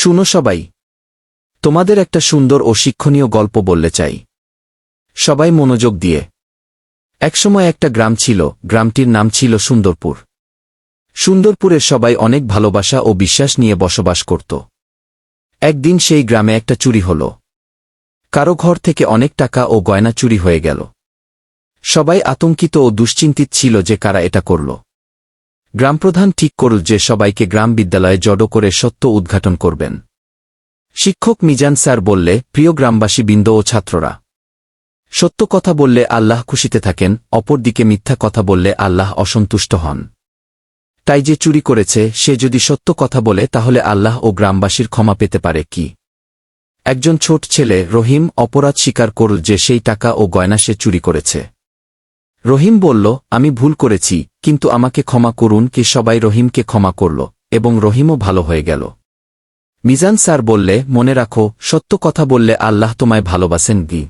শুনো সবাই। তোমাদের একটা সুন্দর ও শিক্ষণীয় গল্প বললে চাই। সবাই মনোযোগ দিয়ে। একসময় একটা গ্রাম ছিল, গ্রামটির নাম ছিল সুন্দরপুর। সুন্দরপুরের সবাই অনেক ভালোবাসা ও বিশ্বাস নিয়ে বসবাস করত। একদিন সেই গ্রামে একটা চুরি হল। কারও ঘর থেকে অনেক টাকা ও গয়না চুরি হয়ে গেল। সবাই আতঙ্কিত ও দুশ্চিন্তিত ছিল যে কারা এটা করল। গ্রামপ্রধান ঠিক করল যে সবাইকে গ্রাম বিদ্যালয়ে জড়ো করে সত্য উদ্ঘাটন করবেন। শিক্ষক মিজান স্যার বললে, প্রিয় গ্রামবাসী বৃন্দ ও ছাত্ররা, সত্য কথা বললে আল্লাহ খুশিতে থাকেন, অপরদিকে মিথ্যা কথা বললে আল্লাহ অসন্তুষ্ট হন। তাই যে চুরি করেছে, সে যদি সত্য কথা বলে, তাহলে আল্লাহ ও গ্রামবাসীর ক্ষমা পেতে পারে কি? একজন ছোট ছেলে রহিম অপরাধ স্বীকার করল যে সেই টাকা ও গয়না সে চুরি করেছে। রহিম বলল, আমি ভুল করেছি, কিন্তু আমাকে ক্ষমা করুন কে সবাই রহিমকে ক্ষমা করল, এবং রহিমও ভালো হয়ে গেল। মিজান স্যার বললে, মনে রাখো, সত্য কথা বললে আল্লাহ তোমায় ভালোবাসেন গি